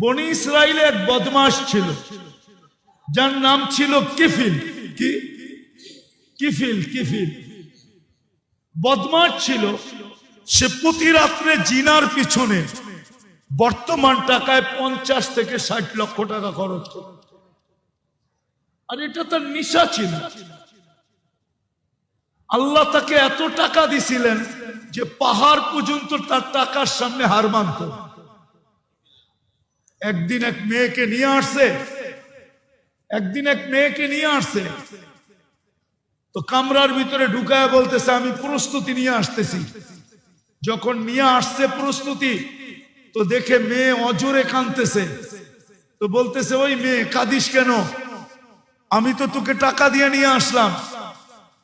বনি ইসরায়েলে এক বদমাস ছিল, যার নাম ছিল কিফিল। কি? কিফিল কিফিল। বদমাস ছিল, সে প্রতি রাত্রে জিনার পিছনে বর্তমান টাকায় পঞ্চাশ থেকে ষাট লক্ষ টাকা খরচ করে আর এটা তার নিশা ছিল। আল্লাহ তাকে এত টাকা দিছিলেন যে পাহাড় পর্যন্ত তার টাকার সামনে হার মানত। একদিন এক মেয়েকে নিয়ে আসছে। একদিন এক মেয়েকে নিয়ে আসছে। তো কামরার ভিতরে ঢুকায় বলতেছে, আমি প্রস্তুতি নিয়ে আসতেছি। যখন নিয়ে আসছে প্রস্তুতি, তো দেখে মেয়ে অজরে কানতেছে তো বলতেছে, ওই মেয়ে, কাঁদিস কেন? আমি তো তোকে টাকা দিয়ে নিয়ে আসলাম।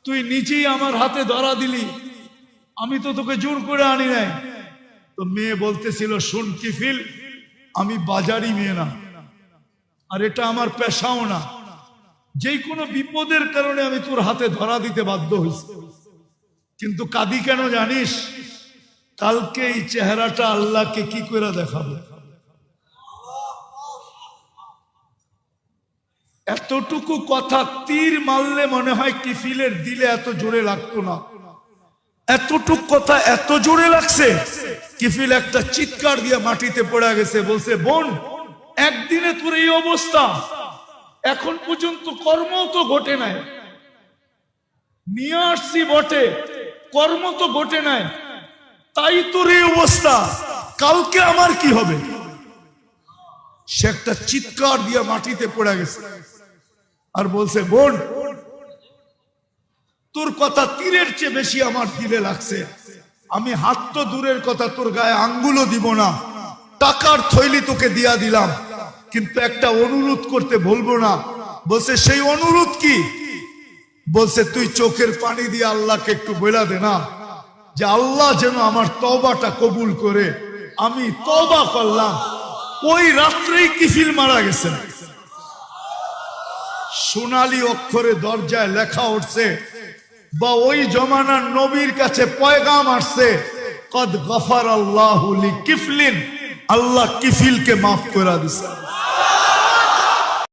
তুই নিজেই আমার হাতে ধরা দিলি। আমি তো তোকে জোর করে আনি নাই। তো মেয়ে বলতেছিল, শোন, কিফিল আমি বাজারি মেয়ে না। আর এটা আমার পেশাও না। যেই কোনো বিপদের কারণে আমি তোর হাতে ধরা দিতে বাধ্য হয়েছি। কিন্তু কাদি কেন জানিস? কালকে এই চেহারাটা আল্লাহকে কি করে দেখাবে? এতটুকু কথা তীর মারলে মনে হয় কিফিলের দিলে এত জোরে লাগতো না। এতটুক কথা এত জোরে লাগছে কিফিল একটা চিৎকার দিয়ে মাটিতে পড়ে গেছে, বলছে, বোন, একদিনে তোর এই অবস্থা। এখন পর্যন্ত কর্ম তো ঘটে নাই। নিয়ে আসছি বটে, কর্ম তো ঘটে নাই। তাই তোর এই অবস্থা। কালকে আমার কি হবে? সে একটা চিৎকার দিয়ে মাটিতে পড়ে গেছে আর বলছে, বোন, তোর কথা তীরের চেয়ে বেশি আমার দিলে লাগছে। আমি হাত তো দূরের কথা, তোর গায়ে আঙ্গুলও দিব না। টাকার থৈলি তোকে দিয়া দিলাম। কিন্তু একটা অনুরোধ করতে বলব না। বলছে, সেই অনুরোধ কি? বলছে, তুই চোখের পানি দিয়ে আল্লাহকে একটু বইলা দে না। যে আল্লাহ যেন আমার তবাটা কবুল করে। আমি তবা করলাম। ওই রাত্রেই কিফিল মারা গেছে। সোনালি অক্ষরে দরজায় লেখা উঠছে বা ওই জমানার নবীর কাছে পয়গাম আসছে, কদ গফার আল্লাহ কিফলিন আল্লাহ কিফিলকে মাফ করে দিছে।